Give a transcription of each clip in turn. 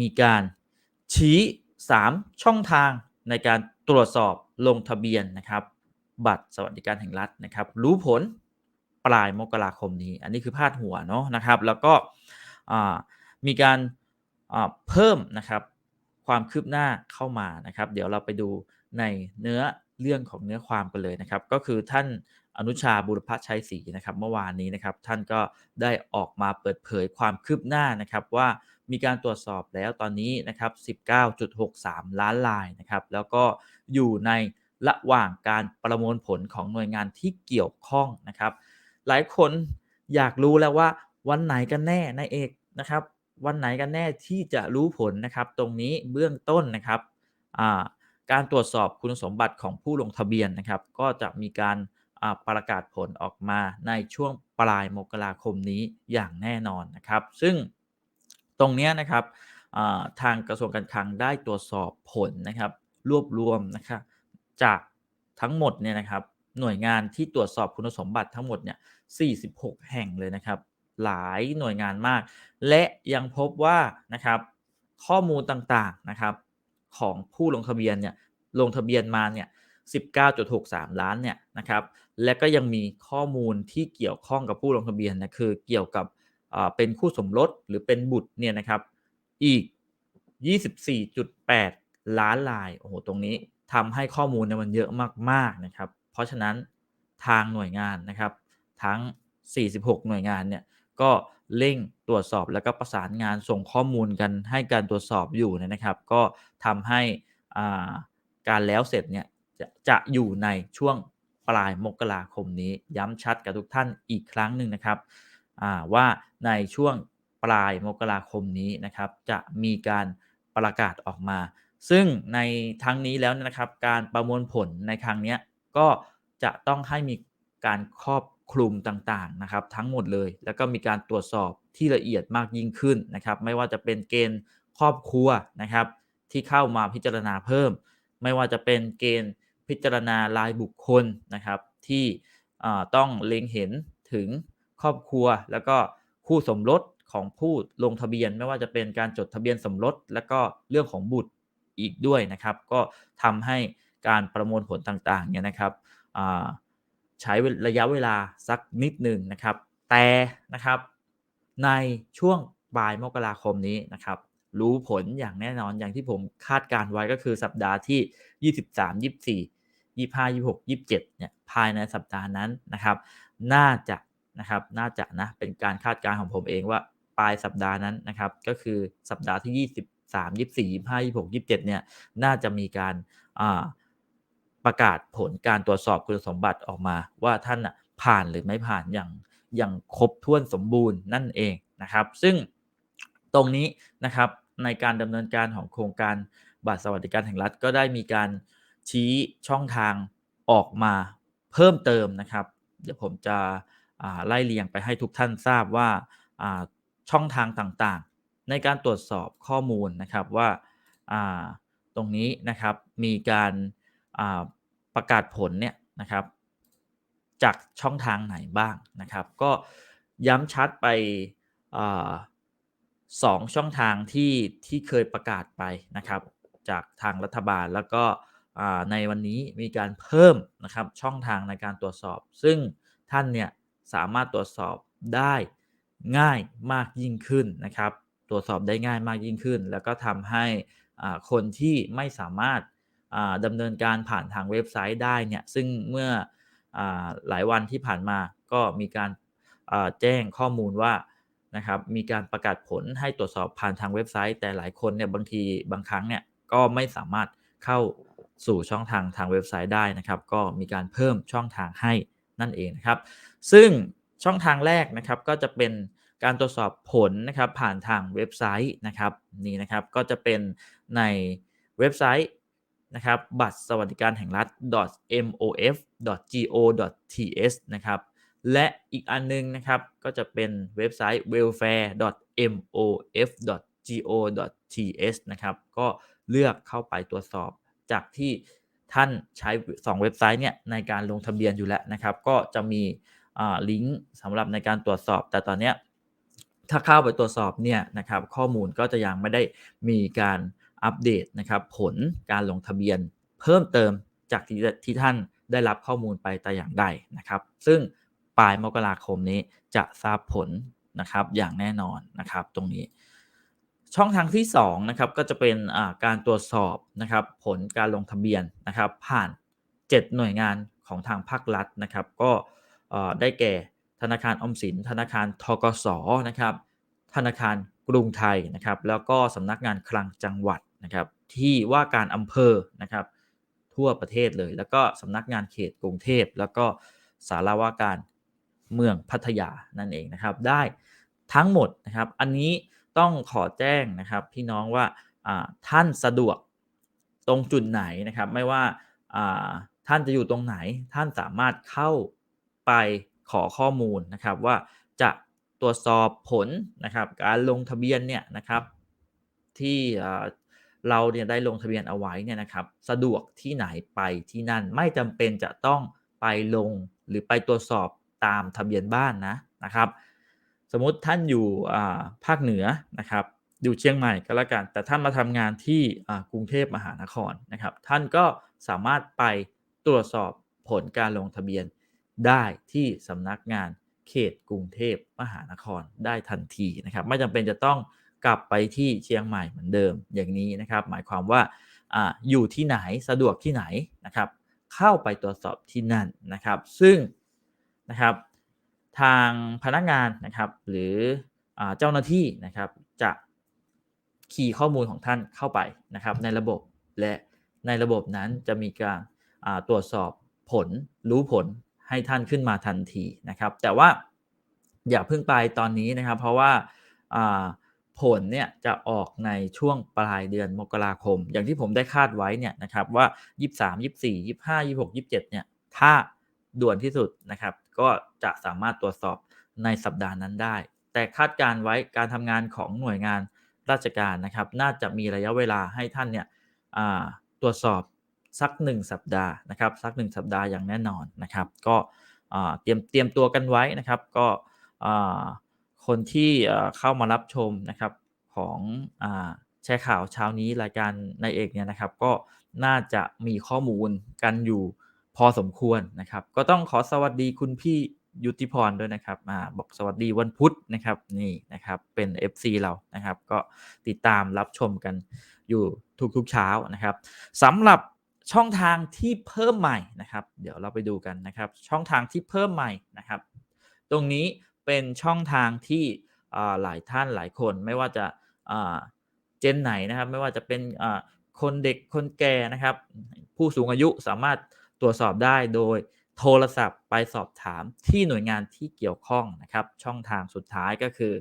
มีการชี้ 3 ช่องทางในการตรวจสอบลงทะเบียนนะครับ บัตรสวัสดิการแห่งรัฐนะครับ รู้ผลปลายมกราคมนี้ อันนี้คือพาดหัวเนาะนะครับ แล้วก็มีการเพิ่มนะครับความคืบหน้าเข้ามานะครับ เดี๋ยวเราไปดูในเนื้อเรื่องของเนื้อความกันเลยนะครับ ก็คือท่านอนุชาบุรพชัยศรีนะครับ เมื่อวานนี้นะครับ ท่านก็ได้ออกมาเปิดเผยความคืบหน้านะครับว่า มีการตรวจสอบแล้วตอนนี้นะครับ 19.63 ล้านลายนะครับ แล้วก็อยู่ในระหว่างการประมวลผลของหน่วยงานที่เกี่ยวข้องนะครับ หลายคนอยากรู้แล้วว่าวันไหนกันแน่นายเอกนะครับ วันไหนกันแน่ที่จะรู้ผลนะครับ ตรงนี้เบื้องต้นนะครับการตรวจสอบคุณสมบัติของผู้ลงทะเบียนนะครับ ก็จะมีการประกาศผลออกมาในช่วงปลายมกราคมนี้อย่างแน่นอนนะครับ ซึ่ง ตรงนี้นะครับทางกระทรวงการคลังได้ตรวจสอบผลนะครับ รวบรวมนะครับจากทั้งหมดเนี่ยนะครับ หน่วยงานที่ตรวจสอบคุณสมบัติทั้งหมดเนี่ย 46 แห่งเลยนะครับ หลายหน่วยงานมาก และยังพบว่านะครับข้อมูลต่างๆนะครับ ของผู้ลงทะเบียนเนี่ยลงทะเบียนมาเนี่ย 19.63 ล้านเนี่ยนะครับ และก็ยังมีข้อมูลที่เกี่ยวข้องกับผู้ลงทะเบียนนะคือเกี่ยวกับ เป็นคู่สมรสหรือเป็นบุตรเนี่ยนะครับอีก 24.8 ล้านลายโอ้โหตรงนี้ทำให้ข้อมูลเนี่ยมันเยอะมากๆนะครับ เพราะฉะนั้นทางหน่วยงานนะครับ ทั้ง 46 หน่วยงานเนี่ยก็เร่งตรวจสอบแล้วก็ประสานงานส่งข้อมูลกันให้การตรวจสอบอยู่นะครับ ก็ทำให้การแล้วเสร็จเนี่ยจะจะอยู่ในช่วงปลายมกราคมนี้ย้ำชัดกับทุกท่านอีกครั้งหนึ่งนะครับ ว่าในช่วงปลายมกราคมนี้นะครับจะมีการประกาศออกมา ซึ่งในทั้งนี้แล้วนะครับการประมวลผลในครั้งนี้ก็จะต้องให้มีการครอบคลุมต่างๆนะครับทั้งหมดเลย แล้วก็มีการตรวจสอบที่ละเอียดมากยิ่งขึ้นนะครับ ไม่ว่าจะเป็นเกณฑ์ครอบครัวนะครับ ที่เข้ามาพิจารณาเพิ่ม ไม่ว่าจะเป็นเกณฑ์พิจารณารายบุคคลนะครับ ที่ต้องเล็งเห็นถึง ครอบครัว แล้วก็คู่สมรสของผู้ลงทะเบียน ไม่ว่าจะเป็นการจดทะเบียนสมรส แล้วก็เรื่องของบุตรอีกด้วยนะครับ ก็ทำให้การประมวลผลต่างๆเนี่ยนะครับใช้ระยะเวลาสักนิดหนึ่งนะครับ แต่นะครับในช่วงปลายมกราคมนี้นะครับ รู้ผลอย่างแน่นอนอย่างที่ผมคาดการไว้ก็คือสัปดาห์ที่ 23 24 25 26 27เนี่ยภายในสัปดาห์นั้นนะครับ น่าจะ นะครับ น่าจะนะเป็นการคาดการณ์ของผมเองว่าปลายสัปดาห์นั้นนะครับ ก็คือสัปดาห์ที่ 23 24 25 26 27เนี่ยน่าจะมีการประกาศผลการตรวจสอบคุณสมบัติออกมา ว่าท่านผ่านหรือไม่ผ่านอย่างอย่างครบถ้วนสมบูรณ์นั่นเองนะครับ ซึ่งตรงนี้นะครับในการดำเนินการของโครงการบัตรสวัสดิการแห่งรัฐก็ได้มีการชี้ช่องทางออกมาเพิ่มเติมนะครับ เดี๋ยวผมจะ ไล่เรียงไปให้ทุกท่านทราบว่าช่องทางต่างๆ ในการตรวจสอบข้อมูลนะครับว่าตรงนี้นะครับมีการประกาศผลเนี่ยนะครับ จากช่องทางไหนบ้างนะครับ ก็ย้ำชัดไปสองช่องทางที่ที่เคยประกาศไปนะครับ จากทางรัฐบาลแล้วก็ในวันนี้มีการเพิ่มนะครับช่องทางในการตรวจสอบ ซึ่งท่านเนี่ย สามารถตรวจสอบได้ง่ายมากยิ่งขึ้นนะครับ ตรวจสอบได้ง่ายมากยิ่งขึ้น แล้วก็ทำให้คนที่ไม่สามารถดำเนินการผ่านทางเว็บไซต์ได้เนี่ยซึ่งเมื่ออหลายวันที่ผ่านมาก็มีการแจ้งข้อมูลว่านะครับมีการประกาศผลให้ตรวจสอบผ่านทางเว็บไซต์ แต่หลายคนเนี่ยบางทีบางครั้งเนี่ยก็ไม่สามารถเข้าสู่ช่องทางทางเว็บไซต์ได้นะครับ ก็มีการเพิ่มช่องทางให้ นั่นเองนะครับ ซึ่งช่องทางแรกนะครับก็จะเป็นการตรวจสอบผลนะครับผ่านทางเว็บไซต์นะครับนี่นะครับก็จะเป็นในเว็บไซต์นะครับบัตรสวัสดิการแห่งรัฐ .mof.go.th นะครับและอีกอันนึงนะครับก็จะเป็นเว็บไซต์ welfare.mof.go.th นะครับก็เลือกเข้าไปตรวจสอบจากที่ ท่านใช้ 2 เว็บไซต์เนี่ยในการลงทะเบียนอยู่แล้วนะครับ ก็จะมีลิงก์สำหรับในการตรวจสอบ แต่ตอนนี้ถ้าเข้าไปตรวจสอบเนี่ยนะครับข้อมูลก็จะยังไม่ได้มีการอัปเดตนะครับผลการลงทะเบียนเพิ่มเติมจากที่ที่ท่านได้รับข้อมูลไปแต่อย่างใดนะครับ ซึ่งปลายมกราคมนี้จะทราบผลนะครับอย่างแน่นอนนะครับตรงนี้ ช่องทางที่2นะครับก็จะเป็นการตรวจสอบนะครับผลการลงทะเบียนนะครับผ่าน 7 หน่วยงานของทางภาครัฐนะครับ ก็ได้แก่ธนาคารอมสิน ธนาคารทกสนะครับธนาคารกรุงไทยนะครับแล้วก็สำนักงานคลังจังหวัดนะครับที่ว่าการอำเภอนะครับทั่วประเทศเลย แล้วก็สำนักงานเขตกรุงเทพ แล้วก็สารว่าการเมืองพัทยานั่นเองนะครับ ได้ทั้งหมดนะครับ อันนี้ ต้องขอแจ้งนะครับพี่น้องว่าท่านสะดวกตรงจุดไหนนะครับ ไม่ว่าท่านจะอยู่ตรงไหน ท่านสามารถเข้าไปขอข้อมูลนะครับ ว่าจะตรวจสอบผลนะครับ การลงทะเบียนเนี่ยนะครับ ที่เราเนี่ยได้ลงทะเบียนเอาไว้เนี่ยนะครับ สะดวกที่ไหนไปที่นั่นไม่จำเป็นจะต้องไปลงหรือไปตรวจสอบตามทะเบียนบ้านนะนะครับ สมมติท่านอยู่ภาคเหนือนะครับ อยู่เชียงใหม่ก็แล้วกัน แต่ท่านมาทำงานที่กรุงเทพมหานครนะครับ ท่านก็สามารถไปตรวจสอบผลการลงทะเบียนได้ที่สำนักงานเขตกรุงเทพมหานครได้ทันทีนะครับ ไม่จำเป็นจะต้องกลับไปที่เชียงใหม่เหมือนเดิมอย่างนี้นะครับ หมายความว่าออยู่ที่ไหนสะดวกที่ไหนนะครับ เข้าไปตรวจสอบที่นั่นนะครับ ซึ่งนะครับ ทางพนักงานนะครับหรืออเจ้าหน้าที่นะครับจะคีย์ข้อมูลของท่านเข้าไปนะครับในระบบและในระบบนั้นจะมีการตรวจสอบผลรู้ผลให้ท่านขึ้นมาทันทีนะครับ แต่ว่าอย่าเพิ่งไปตอนนี้นะครับ เพราะว่าผลเนี่ยจะออกในช่วงปลายเดือนมกราคม อย่างที่ผมได้คาดไว้เนี่ยนะครับว่า 23 24 25 26 27เนี่ยถ้าด่วนที่สุดนะครับ ก็จะสามารถตรวจสอบในสัปดาห์นั้นได้ แต่คาดการไว้การทำงานของหน่วยงานราชการนะครับ น่าจะมีระยะเวลาให้ท่านเนี่ยตรวจสอบสัก 1 สัปดาห์นะครับ สัก 1 สัปดาห์อย่างแน่นอนนะครับ ก็เตรียมเตรียมตัวกันไว้นะครับ ก็คนที่เข้ามารับชมนะครับของแชร์ข่าวเช้านี้รายการในเอกเนี่ยนะครับ ก็น่าจะมีข้อมูลกันอยู่ พอสมควรนะครับ ก็ต้องขอสวัสดีคุณพี่ยุติพรด้วยนะครับอบอกสวัสดีวันพุธนะครับนี่นะครับเป็น FC เรานะครับ ก็ติดตามรับชมกันอยู่ทุกๆเช้านะครับสำหรับช่องทางที่เพิ่มใหม่นะครับ เดี๋ยวเราไปดูกันนะครับ ช่องทางที่เพิ่มใหม่นะครับ ตรงนี้เป็นช่องทางที่หลายท่านหลายคนไม่ว่าจะเจนไหนนะครับ ไม่ว่าจะเป็นคนเด็กคนแก่นะครับ ผู้สูงอายุสามารถ ตรวจสอบได้โดยโทรศัพท์ไปสอบถามที่หน่วยงานที่เกี่ยวข้องนะครับ ช่องทางสุดท้ายก็คือ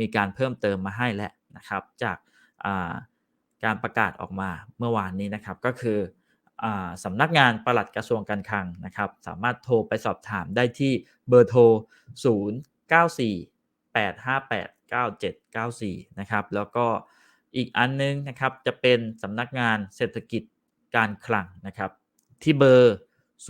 มีการเพิ่มเติมมาให้แล้วนะครับ จากการประกาศออกมาเมื่อวานนี้นะครับ ก็คือสำนักงานปลัดกระทรวงการคลังนะครับ สามารถโทรไปสอบถามได้ที่เบอร์โทร 094 858 9794 นะครับ แล้วก็อีกอันนึงนะครับจะเป็นสำนักงานเศรษฐกิจการคลังนะครับ ที่เบอร์ 02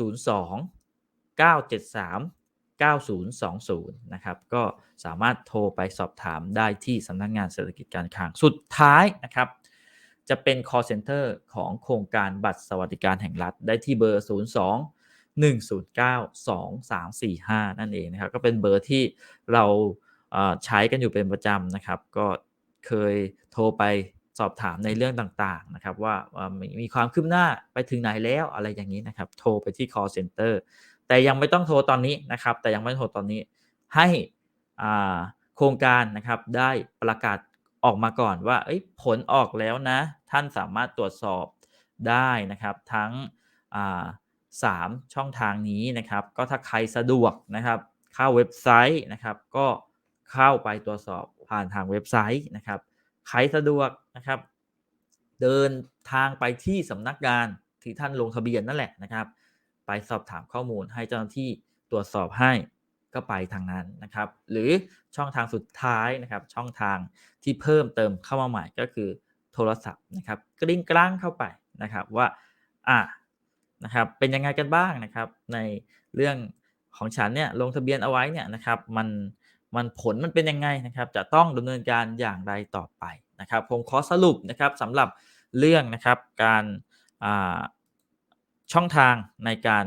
973 9020 นะครับ ก็สามารถโทรไปสอบถามได้ที่สำนักงานเศรษฐกิจการคลังสุดท้ายนะครับ จะเป็น call center ของโครงการบัตรสวัสดิการแห่งรัฐ ได้ที่เบอร์ 02 109 2345 นั่นเองนะครับ ก็เป็นเบอร์ที่เราใช้กันอยู่เป็นประจำนะครับ ก็เคยโทรไป สอบถามในเรื่องต่างๆนะครับ ว่ามีความคืบหน้าไปถึงไหนแล้วอะไรอย่างนี้นะครับ โทรไปที่ call center แต่ยังไม่ต้องโทรตอนนี้นะครับ แต่ยังไม่โทรตอนนี้ให้โครงการนะครับได้ประกาศออกมาก่อนว่าผลออกแล้วนะ ท่านสามารถตรวจสอบได้นะครับ ทั้งสามช่องทางนี้นะครับ ก็ถ้าใครสะดวกนะครับ เข้าเว็บไซต์นะครับ ก็เข้าไปตรวจสอบผ่านทางเว็บไซต์นะครับ ใครสะดวกนะครับ เดินทางไปที่สำนักงานที่ท่านลงทะเบียนนั่นแหละนะครับ ไปสอบถามข้อมูลให้เจ้าหน้าที่ตรวจสอบให้ก็ไปทางนั้นนะครับ หรือช่องทางสุดท้ายนะครับ ช่องทางที่เพิ่มเติมเข้ามาใหม่ก็คือโทรศัพท์นะครับกริ้งกลางเข้าไปนะครับว่าอ่านะครับเป็นยังไงกันบ้างนะครับ ในเรื่องของฉันเนี่ยลงทะเบียนเอาไว้เนี่ยนะครับ มัน มันผลมันเป็นยังไงนะครับ จะต้องดำเนินการอย่างไรต่อไปนะครับ ผมขอสรุปนะครับสำหรับเรื่องนะครับการาช่องทางในการ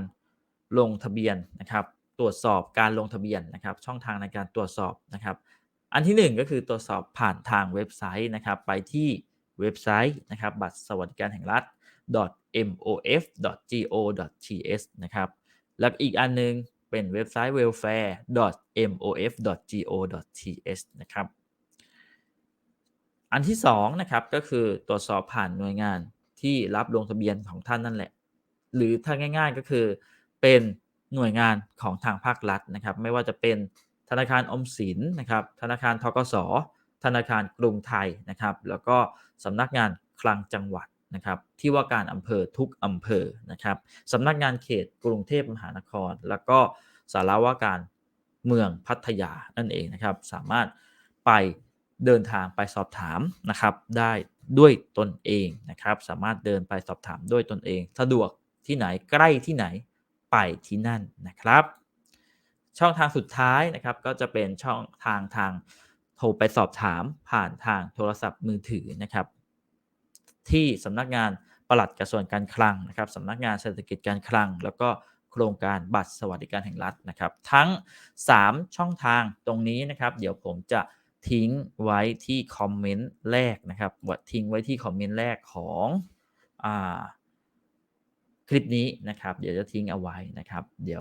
ลงทะเบียนนะครับ ตรวจสอบการลงทะเบียนนะครับ ช่องทางในการตรวจสอบนะครับ อันที่ 1 ก็คือตรวจสอบผ่านทางเว็บไซต์นะครับ ไปที่เว็บไซต์นะครับบัตรสวัสดิการแห่งรัฐ mof.go.th นะครับ แล้วอีกอันนึง เป็นเว็บไซต์ welfare.mof.go.th นะครับ อันที่2นะครับก็คือตรวจสอบผ่านหน่วยงานที่รับลงทะเบียนของท่านนั่นแหละ หรือถ้าง่าย ๆก็คือเป็นหน่วยงานของทางภาครัฐนะครับ ไม่ว่าจะเป็นธนาคารออมสินนะครับ ธนาคารทกสธนาคารกรุงไทยนะครับ แล้วก็สำนักงานคลังจังหวัด นะครับที่ว่าการอำเภอทุกอำเภอนะครับสำนักงานเขตกรุงเทพมหานคร แล้วก็สารว่าการเมืองพัทยานั่นเองนะครับ สามารถไปเดินทางไปสอบถามนะครับได้ด้วยตนเองนะครับ สามารถเดินไปสอบถามด้วยตนเอง สะดวกที่ไหนใกล้ที่ไหนไปที่นั่นนะครับ ช่องทางสุดท้ายนะครับก็จะเป็นช่องทางทางโทรไปสอบถามผ่านทางโทรศัพท์มือถือนะครับ ที่สำนักงานปลัดกระทรวงการคลังนะครับสำนักงานเศรษฐกิจการคลัง แล้วก็โครงการบัตรสวัสดิการแห่งรัฐนะครับ ทั้ง 3 ช่องทางตรงนี้นะครับ เดี๋ยวผมจะทิ้งไว้ที่คอมเมนต์แรกนะครับวัดทิ้งไว้ที่คอมเมนต์แรกของอคลิปนี้นะครับ เดี๋ยวจะทิ้งเอาไว้นะครับ เดี๋ยว